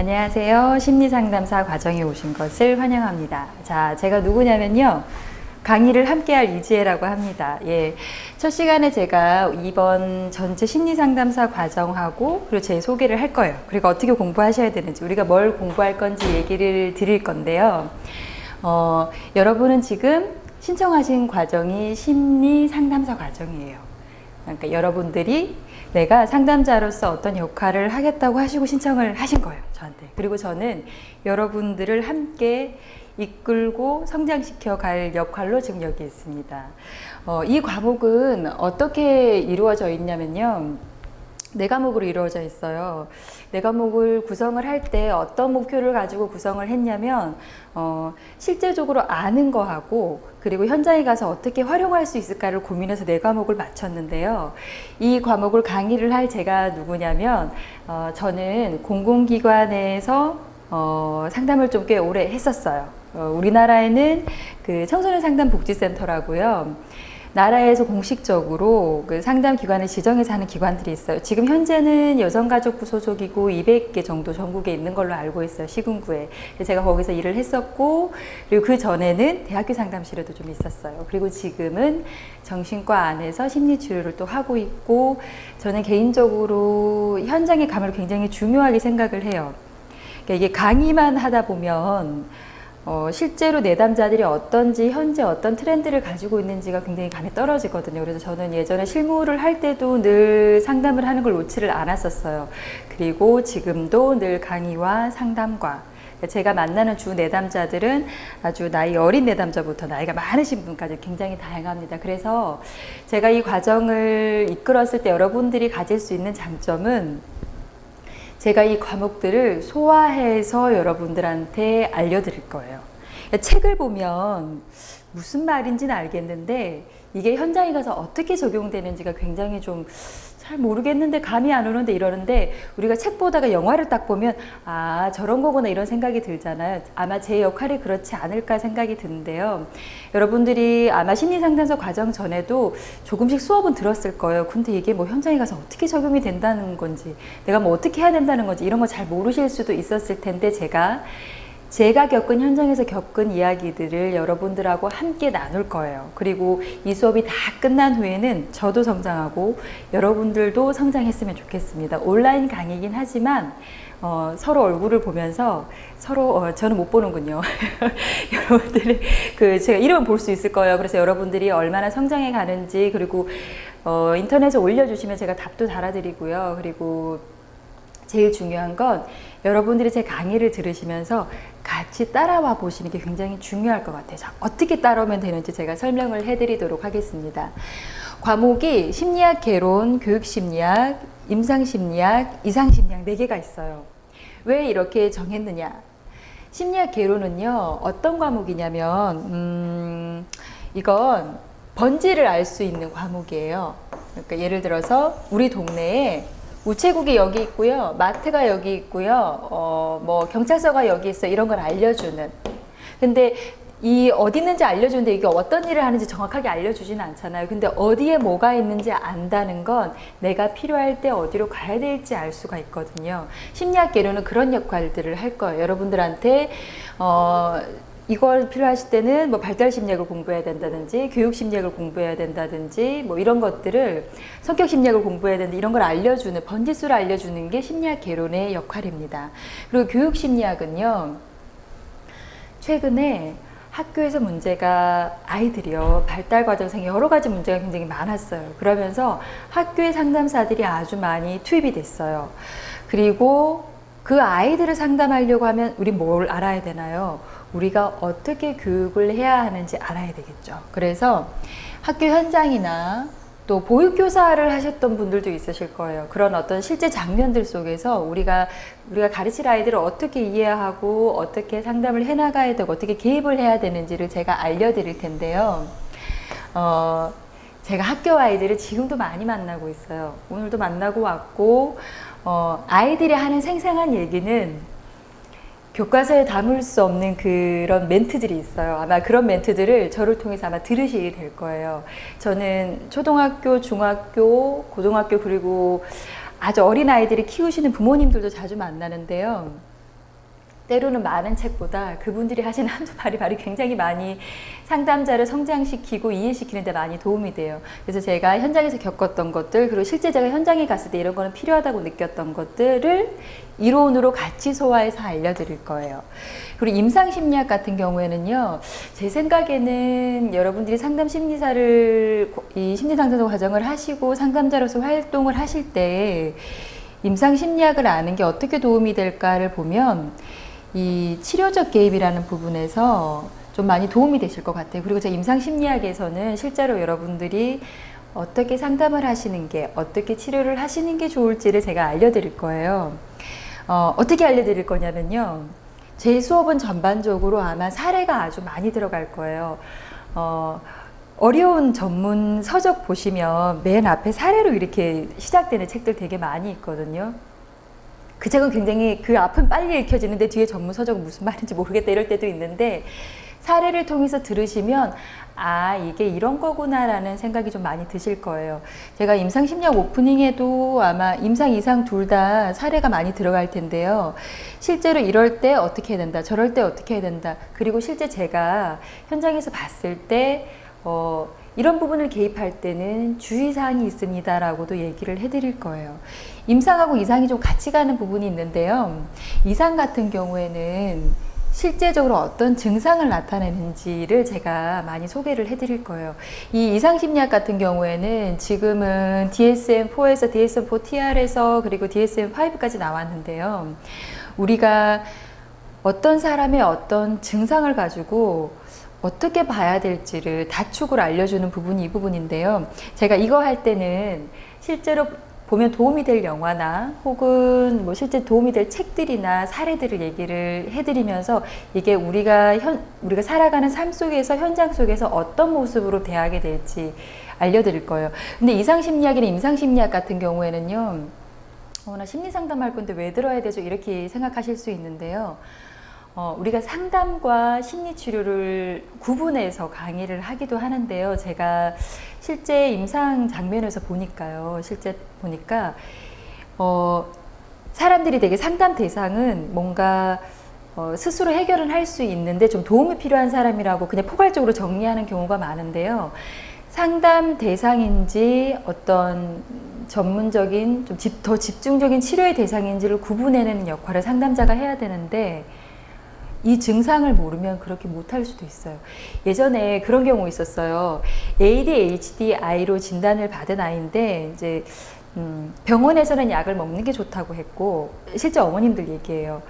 안녕하세요. 심리상담사 과정에 오신 것을 환영합니다. 자, 제가 누구냐면요. 강의를 함께할 이지혜라고 합니다. 예. 첫 시간에 제가 이번 전체 심리상담사 과정하고 그리고 제 소개를 할 거예요. 그리고 어떻게 공부하셔야 되는지, 우리가 뭘 공부할 건지 얘기를 드릴 건데요. 어, 여러분은 지금 신청하신 과정이 심리상담사 과정이에요. 그러니까 여러분들이 내가 상담자로서 어떤 역할을 하겠다고 하시고 신청을 하신 거예요, 저한테. 그리고 저는 여러분들을 함께 이끌고 성장시켜 갈 역할로 지금 여기 있습니다. 어, 이 과목은 어떻게 이루어져 있냐면요. 네 과목으로 이루어져 있어요. 네 과목을 구성을 할 때 어떤 목표를 가지고 구성을 했냐면, 어, 실제적으로 아는 거하고, 그리고 현장에 가서 어떻게 활용할 수 있을까를 고민해서 네 과목을 맞췄는데요. 이 과목을 강의를 할 제가 누구냐면, 어, 저는 공공기관에서 어, 상담을 좀 꽤 오래 했었어요. 어, 우리나라에는 그 청소년 상담 복지센터라고요. 나라에서 공식적으로 그 상담 기관을 지정해서 하는 기관들이 있어요. 지금 현재는 여성가족부 소속이고 200개 정도 전국에 있는 걸로 알고 있어요. 시군구에. 제가 거기서 일을 했었고, 그리고 그 전에는 대학교 상담실에도 좀 있었어요. 그리고 지금은 정신과 안에서 심리치료를 또 하고 있고, 저는 개인적으로 현장의 감을 굉장히 중요하게 생각을 해요. 그러니까 이게 강의만 하다 보면 어, 실제로 내담자들이 어떤지 현재 어떤 트렌드를 가지고 있는지가 굉장히 감이 떨어지거든요. 그래서 저는 예전에 실무를 할 때도 늘 상담을 하는 걸 놓지를 않았었어요. 그리고 지금도 늘 강의와 상담과 제가 만나는 주 내담자들은 아주 나이 어린 내담자부터 나이가 많으신 분까지 굉장히 다양합니다. 그래서 제가 이 과정을 이끌었을 때 여러분들이 가질 수 있는 장점은 제가 이 과목들을 소화해서 여러분들한테 알려드릴 거예요. 책을 보면 무슨 말인지는 알겠는데 이게 현장에 가서 어떻게 적용되는지가 굉장히 좀 잘 모르겠는데 감이 안 오는데 이러는데 우리가 책 보다가 영화를 딱 보면 아 저런 거구나 이런 생각이 들잖아요. 아마 제 역할이 그렇지 않을까 생각이 드는데요. 여러분들이 아마 심리상담소 과정 전에도 조금씩 수업은 들었을 거예요. 근데 이게 뭐 현장에 가서 어떻게 적용이 된다는 건지 내가 뭐 어떻게 해야 된다는 건지 이런 거 잘 모르실 수도 있었을 텐데 제가 제가 겪은 현장에서 겪은 이야기들을 여러분들하고 함께 나눌 거예요. 그리고 이 수업이 다 끝난 후에는 저도 성장하고 여러분들도 성장했으면 좋겠습니다. 온라인 강의긴 하지만 어, 서로 얼굴을 보면서 서로 어, 저는 못 보는군요. 여러분들이 그 제가 이름은 볼 수 있을 거예요. 그래서 여러분들이 얼마나 성장해 가는지 그리고 어, 인터넷에 올려주시면 제가 답도 달아드리고요. 그리고 제일 중요한 건 여러분들이 제 강의를 들으시면서 같이 따라와 보시는 게 굉장히 중요할 것 같아요. 자, 어떻게 따라오면 되는지 제가 설명을 해드리도록 하겠습니다. 과목이 심리학 개론, 교육심리학, 임상심리학, 이상심리학 4개가 있어요. 왜 이렇게 정했느냐? 심리학 개론은요, 어떤 과목이냐면, 음, 이건 번지를 알 수 있는 과목이에요. 그러니까 예를 들어서 우리 동네에 우체국이 여기 있고요. 마트가 여기 있고요. 어, 뭐 경찰서가 여기 있어. 이런 걸 알려주는. 근데 이 어디 있는지 알려주는데 이게 어떤 일을 하는지 정확하게 알려주지는 않잖아요. 근데 어디에 뭐가 있는지 안다는 건 내가 필요할 때 어디로 가야 될지 알 수가 있거든요. 심리학 개론은 그런 역할들을 할 거예요. 여러분들한테 어, 이걸 필요하실 때는 뭐 발달 심리학을 공부해야 된다든지 교육 심리학을 공부해야 된다든지 뭐 이런 것들을 성격 심리학을 공부해야 된다 이런 걸 알려주는 번지수를 알려주는 게 심리학 개론의 역할입니다. 그리고 교육 심리학은요 최근에 학교에서 문제가 아이들이요 발달 과정상 여러 가지 문제가 굉장히 많았어요. 그러면서 학교의 상담사들이 아주 많이 투입이 됐어요. 그리고 그 아이들을 상담하려고 하면 우리 뭘 알아야 되나요? 우리가 어떻게 교육을 해야 하는지 알아야 되겠죠. 그래서 학교 현장이나 또 보육교사를 하셨던 분들도 있으실 거예요. 그런 어떤 실제 장면들 속에서 우리가 우리가 가르칠 아이들을 어떻게 이해하고 어떻게 상담을 해나가야 되고 어떻게 개입을 해야 되는지를 제가 알려드릴 텐데요. 어, 제가 학교 아이들을 지금도 많이 만나고 있어요. 오늘도 만나고 왔고 어, 아이들이 하는 생생한 얘기는 교과서에 담을 수 없는 그런 멘트들이 있어요. 아마 그런 멘트들을 저를 통해서 아마 들으시게 될 거예요. 저는 초등학교, 중학교, 고등학교 그리고 아주 어린 아이들이 키우시는 부모님들도 자주 만나는데요. 때로는 많은 책보다 그분들이 하시는 한두 마리 말이 굉장히 많이 상담자를 성장시키고 이해시키는 데 많이 도움이 돼요. 그래서 제가 현장에서 겪었던 것들 그리고 실제 제가 현장에 갔을 때 이런 거는 필요하다고 느꼈던 것들을 이론으로 같이 소화해서 알려드릴 거예요. 그리고 임상심리학 같은 경우에는요, 제 생각에는 여러분들이 상담 심리사를 이 심리상담 과정을 하시고 상담자로서 활동을 하실 때 임상 심리학을 아는 게 어떻게 도움이 될까를 보면 이 치료적 개입이라는 부분에서 좀 많이 도움이 되실 것 같아요. 그리고 제 임상 심리학에서는 실제로 여러분들이 어떻게 상담을 하시는 게 어떻게 치료를 하시는 게 좋을지를 제가 알려드릴 거예요. 어, 어떻게 알려드릴 거냐면요. 제 수업은 전반적으로 아마 사례가 아주 많이 들어갈 거예요. 어, 어려운 전문 서적 보시면 맨 앞에 사례로 이렇게 시작되는 책들 되게 많이 있거든요. 그 책은 굉장히 그 앞은 빨리 읽혀지는데 뒤에 전문 서적은 무슨 말인지 모르겠다 이럴 때도 있는데 사례를 통해서 들으시면 아 이게 이런 거구나라는 생각이 좀 많이 드실 거예요. 제가 임상 심리학 오프닝에도 아마 임상 이상 둘 다 사례가 많이 들어갈 텐데요. 실제로 이럴 때 어떻게 해야 된다, 저럴 때 어떻게 해야 된다. 그리고 실제 제가 현장에서 봤을 때 어, 이런 부분을 개입할 때는 주의사항이 있습니다라고도 얘기를 해드릴 거예요. 임상하고 이상이 좀 같이 가는 부분이 있는데요. 이상 같은 경우에는 실제적으로 어떤 증상을 나타내는지를 제가 많이 소개를 해드릴 거예요. 이 이상심리학 같은 경우에는 지금은 DSM-4에서 DSM-4TR에서 그리고 DSM-5까지 나왔는데요. 우리가 어떤 사람의 어떤 증상을 가지고 어떻게 봐야 될지를 다축을 알려주는 부분이 이 부분인데요. 제가 이거 할 때는 실제로 보면 도움이 될 영화나 혹은 뭐 실제 도움이 될 책들이나 사례들을 얘기를 해드리면서 이게 우리가 현, 우리가 살아가는 삶 속에서 현장 속에서 어떤 모습으로 대하게 될지 알려드릴 거예요. 근데 이상심리학이나 임상심리학 같은 경우에는요, 어, 나 심리 상담할 건데 왜 들어야 되죠? 이렇게 생각하실 수 있는데요. 어, 우리가 상담과 심리 치료를 구분해서 강의를 하기도 하는데요. 제가 실제 임상 장면에서 보니까요. 실제 보니까 어, 사람들이 되게 상담 대상은 뭔가 어, 스스로 해결은 할 수 있는데 좀 도움이 필요한 사람이라고 그냥 포괄적으로 정리하는 경우가 많은데요. 상담 대상인지 어떤 전문적인 좀 더 집중적인 치료의 대상인지를 구분해내는 역할을 상담자가 해야 되는데 이 증상을 모르면 그렇게 못할 수도 있어요. 예전에 그런 경우 있었어요. ADHDI로 진단을 받은 아이인데 이제 음, 병원에서는 약을 먹는 게 좋다고 했고 실제 어머님들 얘기해요.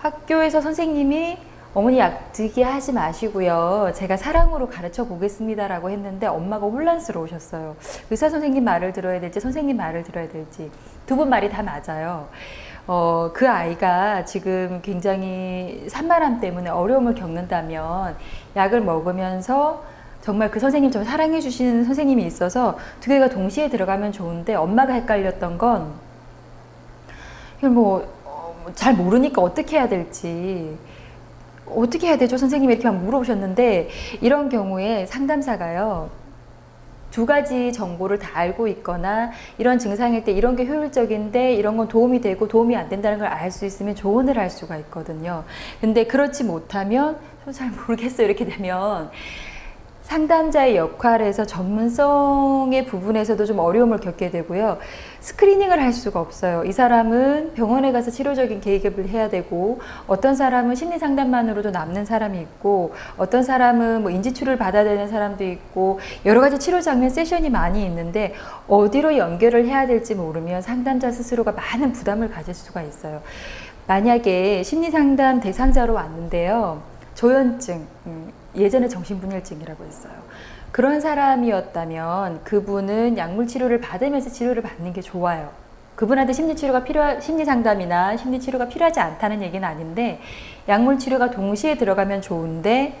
학교에서 선생님이 어머니 약 드게 하지 마시고요. 제가 사랑으로 가르쳐 보겠습니다라고 했는데 엄마가 혼란스러우셨어요. 의사 선생님 말을 들어야 될지 선생님 말을 들어야 될지 두 분 말이 다 맞아요. 어, 그 아이가 지금 굉장히 산만함 때문에 어려움을 겪는다면 약을 먹으면서 정말 그 선생님처럼 사랑해 주시는 선생님이 있어서 두 개가 동시에 들어가면 좋은데 엄마가 헷갈렸던 건 이걸 뭐잘 어, 모르니까 어떻게 해야 될지 어떻게 해야 되죠? 선생님 이렇게 막 물어보셨는데 이런 경우에 상담사가요 두 가지 정보를 다 알고 있거나 이런 증상일 때 이런 게 효율적인데 이런 건 도움이 되고 도움이 안 된다는 걸 알 수 있으면 조언을 할 수가 있거든요. 근데 그렇지 못하면 잘 모르겠어 이렇게 되면 상담자의 역할에서 전문성의 부분에서도 좀 어려움을 겪게 되고요. 스크리닝을 할 수가 없어요. 이 사람은 병원에 가서 치료적인 계획을 해야 되고, 어떤 사람은 심리 상담만으로도 남는 사람이 있고, 어떤 사람은 뭐 인지치료를 받아야 되는 사람도 있고, 여러 가지 치료 장면 세션이 많이 있는데, 어디로 연결을 해야 될지 모르면 상담자 스스로가 많은 부담을 가질 수가 있어요. 만약에 심리 상담 대상자로 왔는데요. 조현증, 음, 예전에 정신분열증이라고 했어요. 그런 사람이었다면 그분은 약물 치료를 받으면서 치료를 받는 게 좋아요. 그분한테 심리 치료가 필요 심리 상담이나 심리 치료가 필요하지 않다는 얘기는 아닌데 약물 치료가 동시에 들어가면 좋은데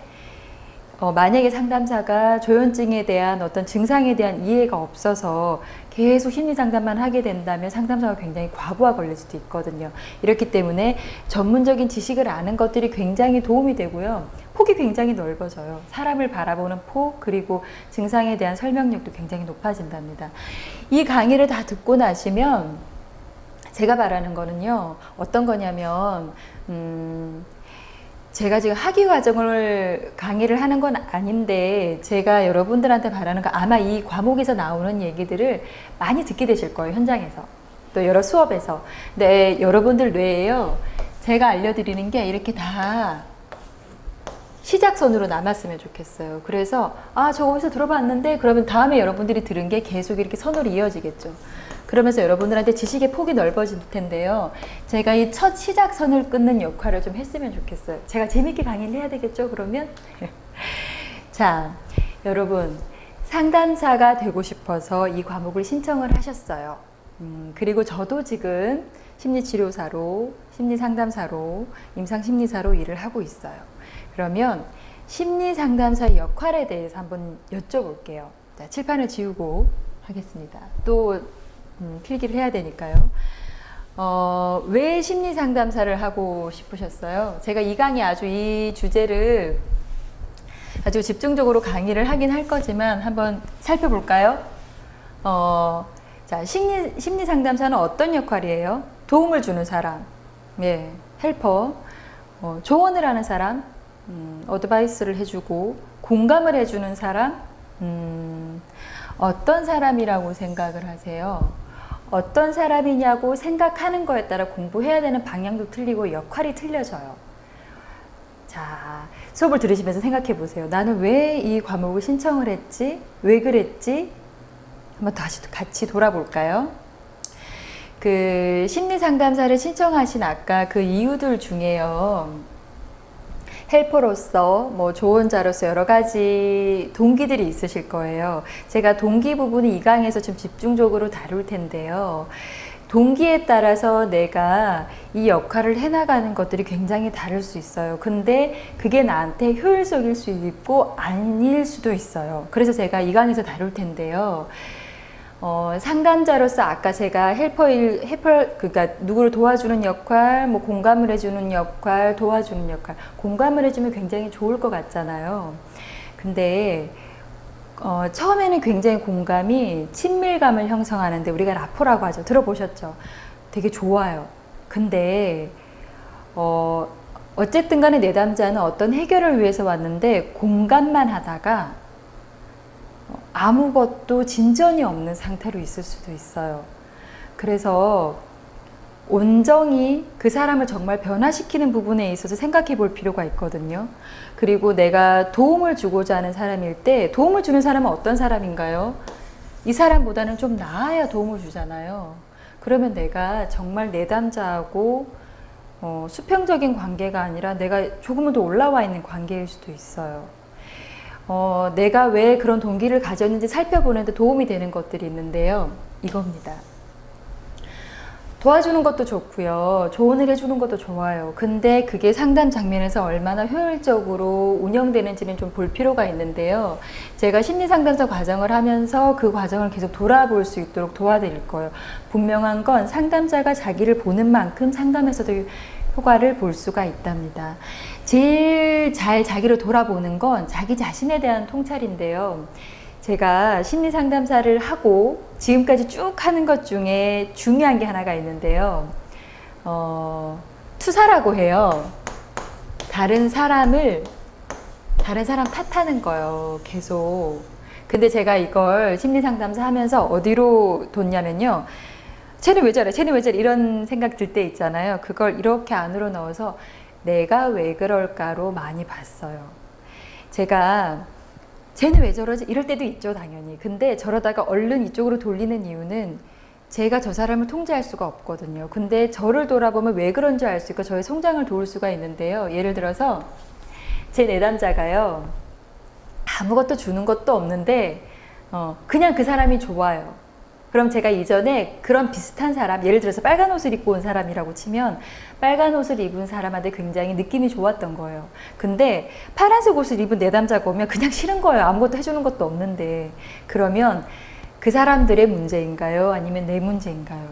어, 만약에 상담사가 조현증에 대한 어떤 증상에 대한 이해가 없어서 계속 심리 상담만 하게 된다면 상담사가 굉장히 과부하 걸릴 수도 있거든요. 이렇기 때문에 전문적인 지식을 아는 것들이 굉장히 도움이 되고요. 폭이 굉장히 넓어져요. 사람을 바라보는 폭, 그리고 증상에 대한 설명력도 굉장히 높아진답니다. 이 강의를 다 듣고 나시면 제가 바라는 거는요, 어떤 거냐면, 음, 제가 지금 학위 과정을 강의를 하는 건 아닌데 제가 여러분들한테 바라는 거 아마 이 과목에서 나오는 얘기들을 많이 듣게 되실 거예요 현장에서 또 여러 수업에서 근데 여러분들 뇌에요 제가 알려드리는 게 이렇게 다 시작선으로 남았으면 좋겠어요 그래서 아 저거 어디서 들어봤는데 그러면 다음에 여러분들이 들은 게 계속 이렇게 선으로 이어지겠죠 그러면서 여러분들한테 지식의 폭이 넓어질 텐데요. 제가 이 첫 시작선을 끊는 역할을 좀 했으면 좋겠어요. 제가 재밌게 강의를 해야 되겠죠, 그러면? 자, 여러분. 상담사가 되고 싶어서 이 과목을 신청을 하셨어요. 음, 그리고 저도 지금 심리치료사로, 심리상담사로, 임상심리사로 일을 하고 있어요. 그러면 심리상담사의 역할에 대해서 한번 여쭤볼게요. 자, 칠판을 지우고 하겠습니다. 또 음, 필기를 해야 되니까요. 어, 왜 심리 상담사를 하고 싶으셨어요? 제가 이 강의 아주 이 주제를 아주 집중적으로 강의를 하긴 할 거지만 한번 살펴볼까요? 어, 자, 심리, 심리 상담사는 어떤 역할이에요? 도움을 주는 사람, 예, 헬퍼, 어, 조언을 하는 사람, 음, 어드바이스를 해주고, 공감을 해주는 사람, 음, 어떤 사람이라고 생각을 하세요? 어떤 사람이냐고 생각하는 거에 따라 공부해야 되는 방향도 틀리고 역할이 틀려져요. 자, 수업을 들으시면서 생각해 보세요. 나는 왜 이 과목을 신청을 했지? 왜 그랬지? 한번 다시 같이 돌아볼까요? 그 심리 상담사를 신청하신 아까 그 이유들 중에요. 헬퍼로서 뭐 조언자로서 여러 가지 동기들이 있으실 거예요. 제가 동기 부분은 이 강에서 좀 집중적으로 다룰 텐데요. 동기에 따라서 내가 이 역할을 해나가는 것들이 굉장히 다를 수 있어요. 근데 그게 나한테 효율적일 수 있고 아닐 수도 있어요. 그래서 제가 이 강에서 다룰 텐데요. 어, 상담자로서 아까 제가 헬퍼일, 헬퍼, 그니까 누구를 도와주는 역할, 뭐 공감을 해주는 역할, 도와주는 역할. 공감을 해주면 굉장히 좋을 것 같잖아요. 근데, 어, 처음에는 굉장히 공감이 친밀감을 형성하는데 우리가 라포라고 하죠. 들어보셨죠? 되게 좋아요. 근데, 어, 어쨌든 간에 내담자는 어떤 해결을 위해서 왔는데 공감만 하다가 아무것도 진전이 없는 상태로 있을 수도 있어요. 그래서 온정이 그 사람을 정말 변화시키는 부분에 있어서 생각해 볼 필요가 있거든요. 그리고 내가 도움을 주고자 하는 사람일 때 도움을 주는 사람은 어떤 사람인가요? 이 사람보다는 좀 나아야 도움을 주잖아요. 그러면 내가 정말 내담자하고 어, 수평적인 관계가 아니라 내가 조금은 더 올라와 있는 관계일 수도 있어요. 어, 내가 왜 그런 동기를 가졌는지 살펴보는데 도움이 되는 것들이 있는데요. 이겁니다. 도와주는 것도 좋고요. 조언을 해주는 것도 좋아요. 근데 그게 상담 장면에서 얼마나 효율적으로 운영되는지는 좀 볼 필요가 있는데요. 제가 심리상담사 과정을 하면서 그 과정을 계속 돌아볼 수 있도록 도와드릴 거예요. 분명한 건 상담자가 자기를 보는 만큼 상담에서도 효과를 볼 수가 있답니다. 제일 잘 자기를 돌아보는 건 자기 자신에 대한 통찰인데요. 제가 심리 상담사를 하고 지금까지 쭉 하는 것 중에 중요한 게 하나가 있는데요. 어, 투사라고 해요. 다른 사람을, 다른 사람 탓하는 거예요. 계속. 근데 제가 이걸 심리 상담사 하면서 어디로 뒀냐면요. 쟤는 왜 저래? 쟤는 왜 저래? 이런 생각 들 때 있잖아요. 그걸 이렇게 안으로 넣어서 내가 왜 그럴까로 많이 봤어요. 제가 쟤는 왜 저러지? 이럴 때도 있죠, 당연히. 근데 저러다가 얼른 이쪽으로 돌리는 이유는 제가 저 사람을 통제할 수가 없거든요. 근데 저를 돌아보면 왜 그런 줄알수 있고 저의 성장을 도울 수가 있는데요. 예를 들어서 제 내담자가요. 아무것도 주는 것도 없는데 어, 그냥 그 사람이 좋아요. 그럼 제가 이전에 그런 비슷한 사람, 예를 들어서 빨간 옷을 입고 온 사람이라고 치면 빨간 옷을 입은 사람한테 굉장히 느낌이 좋았던 거예요. 근데 파란색 옷을 입은 내담자가 오면 그냥 싫은 거예요. 아무것도 해주는 것도 없는데. 그러면 그 사람들의 문제인가요? 아니면 내 문제인가요?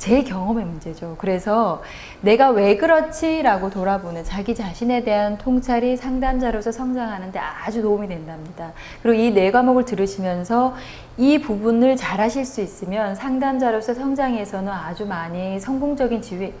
제 경험의 문제죠. 그래서 내가 왜 그렇지? 라고 돌아보는 자기 자신에 대한 통찰이 상담자로서 성장하는데 아주 도움이 된답니다. 그리고 이 네 과목을 들으시면서 이 부분을 잘 하실 수 있으면 상담자로서 성장에서는 아주 많이 성공적인 지위,